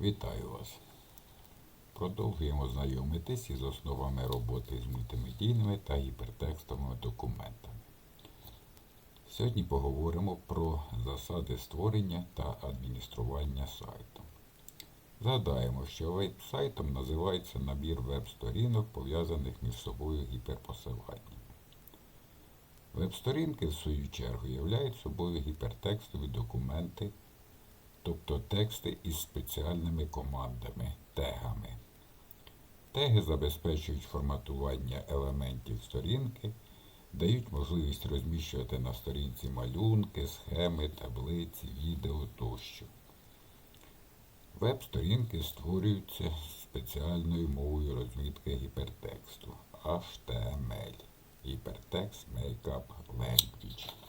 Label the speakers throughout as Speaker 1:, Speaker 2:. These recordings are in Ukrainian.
Speaker 1: Вітаю вас! Продовжуємо знайомитись із основами роботи з мультимедійними та гіпертекстовими документами. Сьогодні поговоримо про засади створення та адміністрування сайту. Згадаємо, що веб-сайтом називається набір веб-сторінок, пов'язаних між собою гіперпосиланнями. Веб-сторінки, в свою чергу, являють собою гіпертекстові документи, тобто тексти із спеціальними командами, тегами. Теги забезпечують форматування елементів сторінки, дають можливість розміщувати на сторінці малюнки, схеми, таблиці, відео тощо. Веб-сторінки створюються спеціальною мовою розмітки гіпертексту HTML. Hypertext Makeup Language.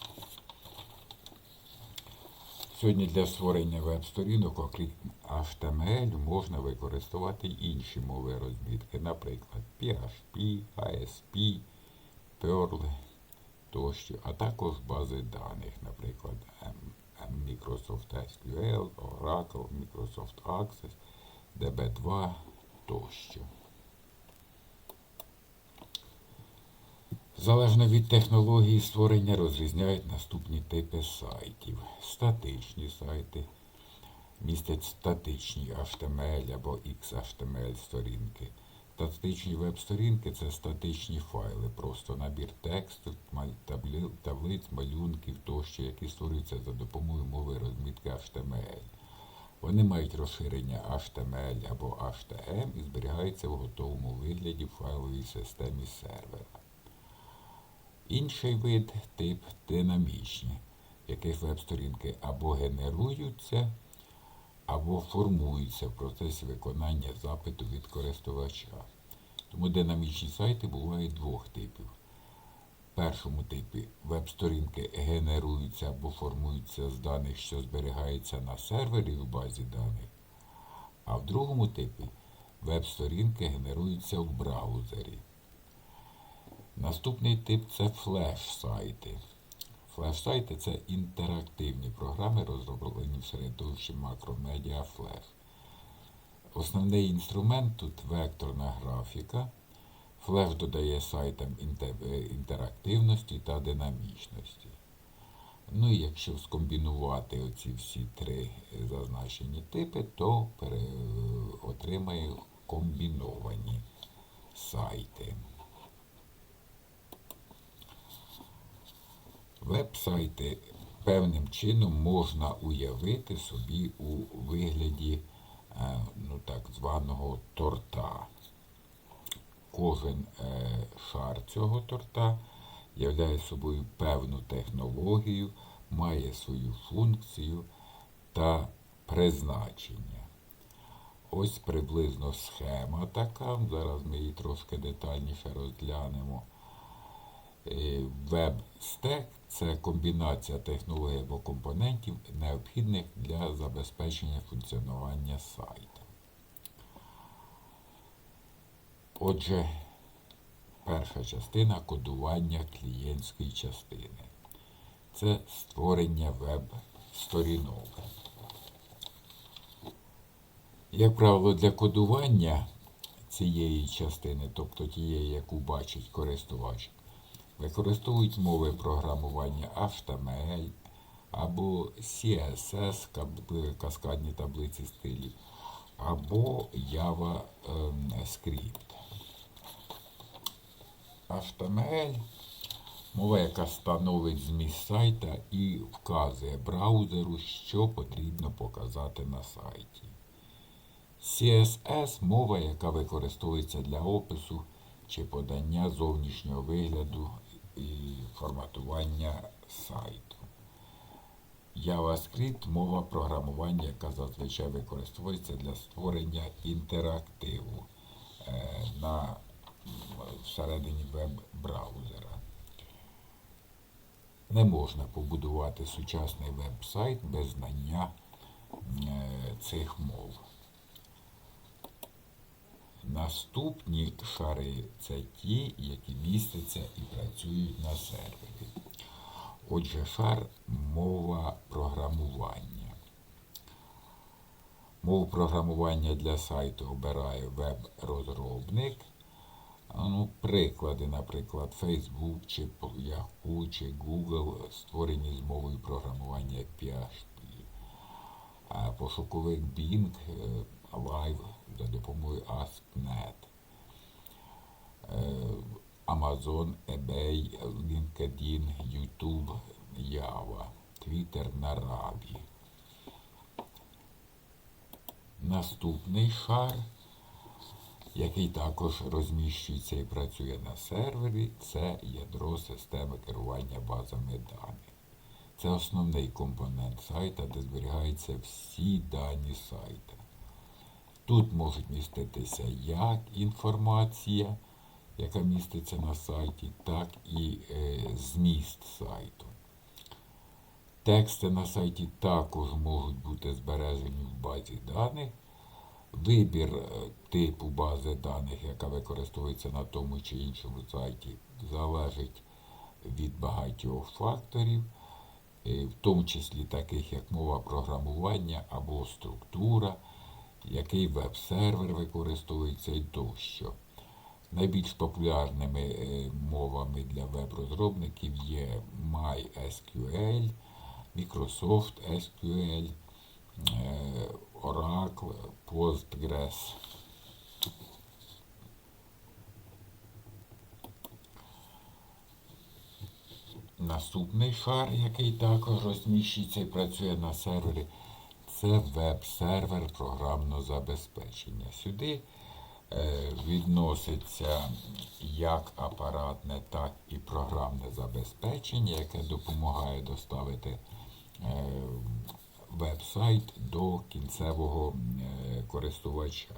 Speaker 1: Сьогодні для створення веб-сторінок, окрім HTML, можна використовувати інші мови розмітки, наприклад, PHP, ASP, Perl тощо, а також бази даних, наприклад, Microsoft SQL, Oracle, Microsoft Access, DB2 тощо. Залежно від технології створення розрізняють наступні типи сайтів. Статичні сайти містять статичні HTML або XHTML сторінки. Статичні веб-сторінки це статичні файли, просто набір тексту, таблиць, малюнків тощо, які створюються за допомогою мови розмітки HTML. Вони мають розширення HTML або HTM і зберігаються в готовому вигляді в файловій системі сервера. Інший вид тип динамічні, в яких веб-сторінки або генеруються, або формуються в процесі виконання запиту від користувача. Тому динамічні сайти бувають двох типів. В першому типі веб-сторінки генеруються або формуються з даних, що зберігаються на сервері в базі даних. А в другому типі веб-сторінки генеруються в браузері. Наступний тип це флеш-сайти. Флеш-сайти це інтерактивні програми, розроблені в середовищі макромедіа флеш. Основний інструмент тут векторна графіка. Флеш додає сайтам інтерактивності та динамічності. Ну і якщо скомбінувати оці всі три зазначені типи, то отримає комбіновані сайти. Веб-сайти певним чином можна уявити собі у вигляді е, ну, так званого торта. Кожен е, шар цього торта являє собою певну технологію, має свою функцію та призначення. Ось приблизно схема така. Зараз ми її трошки детальніше розглянемо. Е, Веб-стек це комбінація технологій або компонентів, необхідних для забезпечення функціонування сайту. Отже, перша частина кодування клієнтської частини. Це створення веб-сторінок. Як правило, для кодування цієї частини, тобто тієї, яку бачить користувач, використовують мови програмування HTML або CSS, каскадні таблиці стилів, або JavaScript. HTML мова, яка становить зміст сайта і вказує браузеру, що потрібно показати на сайті. CSS мова, яка використовується для опису чи подання зовнішнього вигляду і форматування сайту. JavaScript мова програмування, яка зазвичай використовується для створення інтерактиву е, на всередині веб-браузера. Не можна побудувати сучасний веб-сайт без знання е, цих мов. Наступні шари це ті, які містяться і працюють на сервері. Отже, шар мова програмування. Мову програмування для сайту обираю веб-розробник. Ну, приклади, наприклад, Facebook, чи Yahoo, чи Google створені з мовою програмування PHP. Пошуковик Bing е, Live за допомогою AskNet. Е, Amazon, eBay, LinkedIn, YouTube, Java, Twitter на Rabі. Наступний шар, який також розміщується і працює на сервері, це ядро системи керування базами даних. Це основний компонент сайта, де зберігаються всі дані сайта. Тут можуть міститися як інформація, яка міститься на сайті, так і е, зміст сайту. Тексти на сайті також можуть бути збережені в базі даних. Вибір е, типу бази даних, яка використовується на тому чи іншому сайті, залежить від багатьох факторів, е, в тому числі таких як мова програмування або структура, який веб-сервер використовується і тощо. Найбільш популярними е, мовами для веб-розробників є MySQL, Microsoft SQL, е, Oracle, Postgres. Наступний шар, який також розміщується і працює на сервері, це веб-сервер програмного забезпечення. Сюди е, відноситься як апаратне, так і програмне забезпечення, яке допомагає доставити е, веб-сайт до кінцевого е, користувача.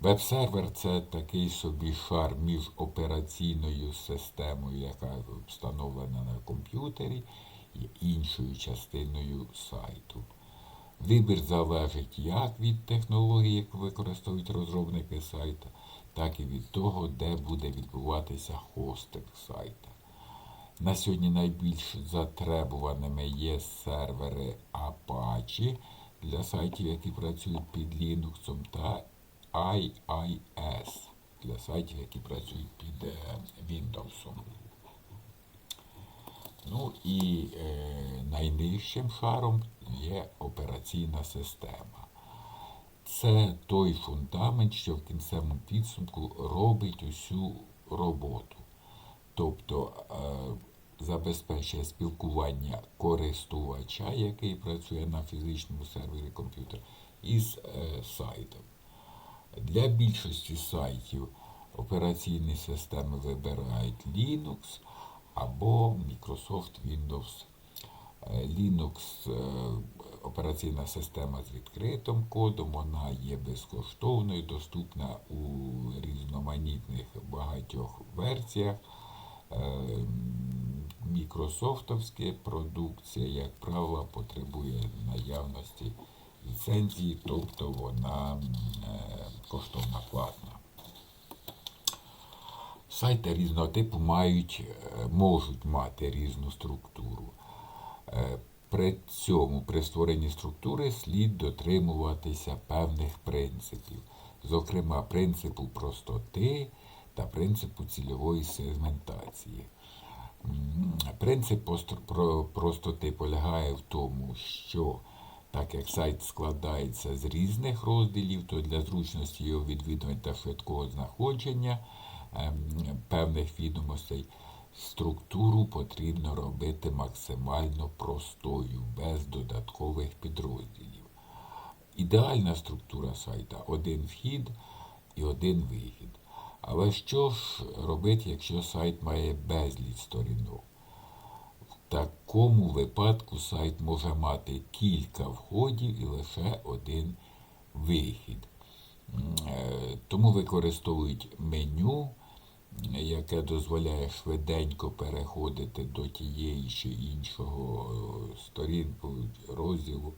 Speaker 1: Веб-сервер це такий собі шар між операційною системою, яка встановлена на комп'ютері, і іншою частиною сайту. Вибір залежить як від технології, яку використовують розробники сайта, так і від того, де буде відбуватися хостинг сайта. На сьогодні найбільш затребуваними є сервери Apache для сайтів, які працюють під Linux, та IIS для сайтів, які працюють під е, Windows. Ну і е, найнижчим шаром є операційна система. Це той фундамент, що в кінцевому підсумку робить усю роботу. Тобто е, забезпечує спілкування користувача, який працює на фізичному сервері комп'ютера, із е, сайтом. Для більшості сайтів операційні системи вибирають Linux або Microsoft Windows. Е, Linux е, операційна система з відкритим кодом, вона є безкоштовною, доступна у різноманітних багатьох версіях. Е, Мікрософтовська продукція, як правило, потребує наявності ліцензії, тобто вона коштовна платна. Сайти різного типу мають, можуть мати різну структуру. Е, при цьому при створенні структури слід дотримуватися певних принципів, зокрема принципу простоти та принципу цільової сегментації. Принцип простоти полягає в тому, що так як сайт складається з різних розділів, то для зручності його відвідування та швидкого знаходження ем, певних відомостей структуру потрібно робити максимально простою, без додаткових підрозділів. Ідеальна структура сайта один вхід і один вихід. Але що ж робити, якщо сайт має безліч сторінок? В такому випадку сайт може мати кілька входів і лише один вихід. Е, тому використовують меню, яке дозволяє швиденько переходити до тієї чи іншого е, сторінку розділу.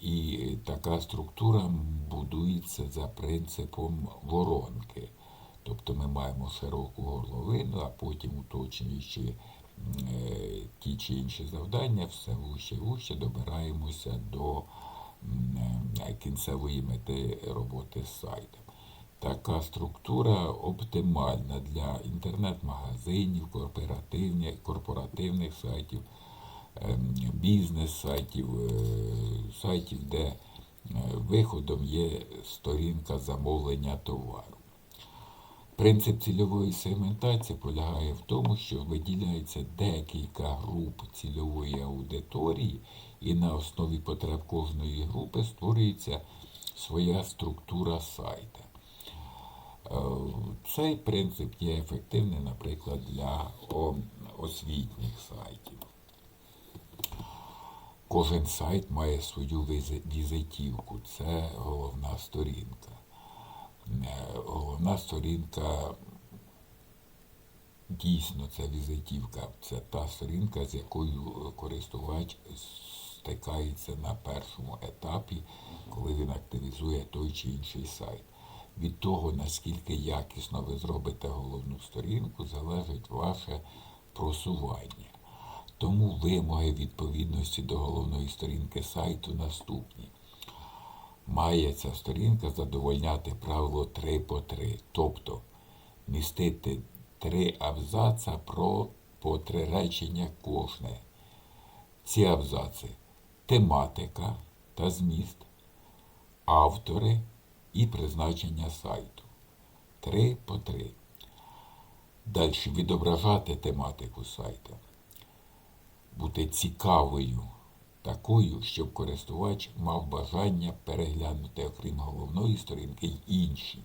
Speaker 1: І така структура будується за принципом воронки. Тобто ми маємо широку горловину, а потім уточнюючи е, ті чи інші завдання, все вуще вуще добираємося до е, кінцевої мети роботи з сайтом. Така структура оптимальна для інтернет-магазинів, корпоративних, корпоративних сайтів, ем, бізнес-сайтів, е, сайтів, де е, виходом є сторінка замовлення товару. Принцип цільової сегментації полягає в тому, що виділяється декілька груп цільової аудиторії, і на основі потреб кожної групи створюється своя структура сайта. Е, Цей принцип є ефективний, наприклад, для освітніх сайтів. Кожен сайт має свою візитівку, це головна сторінка. Е, Головна сторінка дійсно це візитівка. Це та сторінка, з якою е, користувач стикається на першому етапі, коли він активізує той чи інший сайт. Від того, наскільки якісно ви зробите головну сторінку, залежить ваше просування. Тому вимоги відповідності до головної сторінки сайту наступні. Має ця сторінка задовольняти правило 3 по 3, тобто містити три абзаца про по три речення кожне. Ці абзаци тематика та зміст, автори і призначення сайту. Три по три. Далі відображати тематику сайту. Бути цікавою, такою, щоб користувач мав бажання переглянути, окрім головної сторінки, й інші.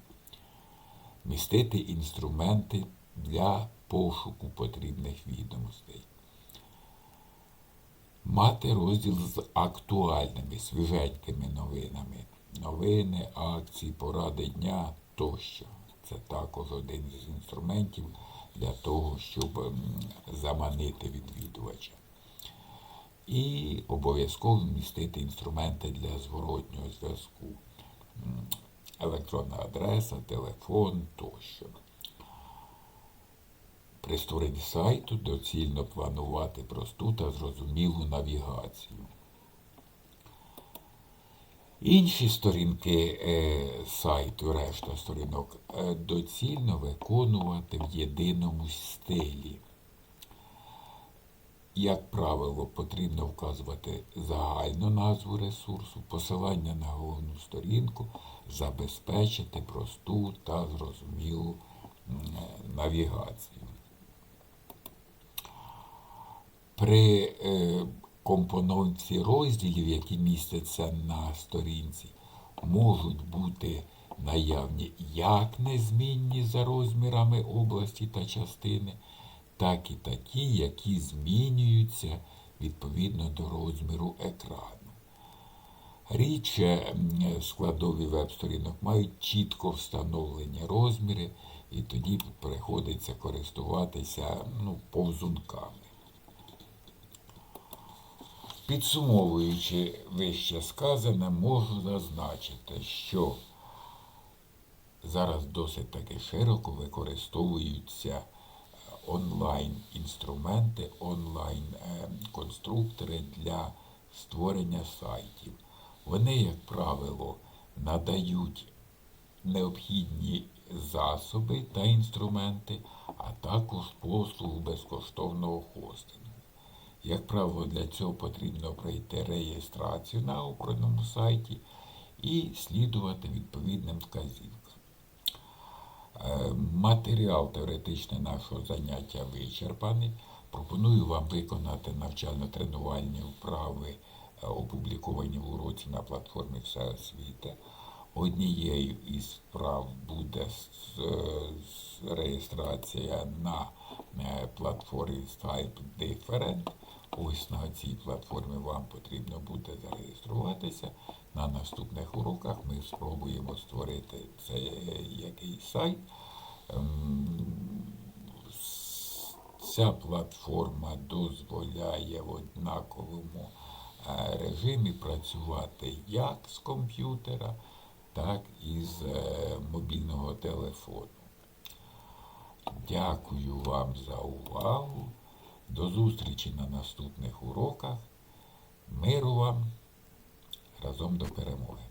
Speaker 1: Містити інструменти для пошуку потрібних відомостей. Мати розділ з актуальними, свіженькими новинами. Новини, акції, поради дня тощо. Це також один із інструментів для того, щоб заманити відвідувача. І обов'язково вмістити інструменти для зворотнього зв'язку. Електронна адреса, телефон тощо. При створенні сайту доцільно планувати просту та зрозумілу навігацію. Інші сторінки е, сайту, решта сторінок, е, доцільно виконувати в єдиному стилі. Як правило, потрібно вказувати загальну назву ресурсу, посилання на головну сторінку, забезпечити просту та зрозумілу е, навігацію. При компоновці розділів, які містяться на сторінці, можуть бути наявні як незмінні за розмірами області та частини, так і такі, які змінюються відповідно до розміру екрану. Рідше складові веб-сторінок мають чітко встановлені розміри, і тоді приходиться користуватися ну, повзунками. Підсумовуючи вище сказане, можу зазначити, що зараз досить таки широко використовуються онлайн-інструменти, онлайн-конструктори для створення сайтів. Вони, як правило, надають необхідні засоби та інструменти, а також послугу безкоштовного хостингу. Як правило, для цього потрібно пройти реєстрацію на обраному сайті і слідувати відповідним вказівкам. Е, Матеріал теоретичний нашого заняття вичерпаний. Пропоную вам виконати навчально-тренувальні вправи, е, опубліковані в уроці на платформі Вся. Однією із вправ буде е, реєстрація на платформі Skype Different. Ось на цій платформі вам потрібно буде зареєструватися. На наступних уроках ми спробуємо створити цей е, який сайт. Ем, Ця платформа дозволяє в однаковому е, режимі працювати як з комп'ютера, так і з е, мобільного телефону. Дякую вам за увагу. До зустрічі на наступних уроках. Миру вам, Разом до перемоги.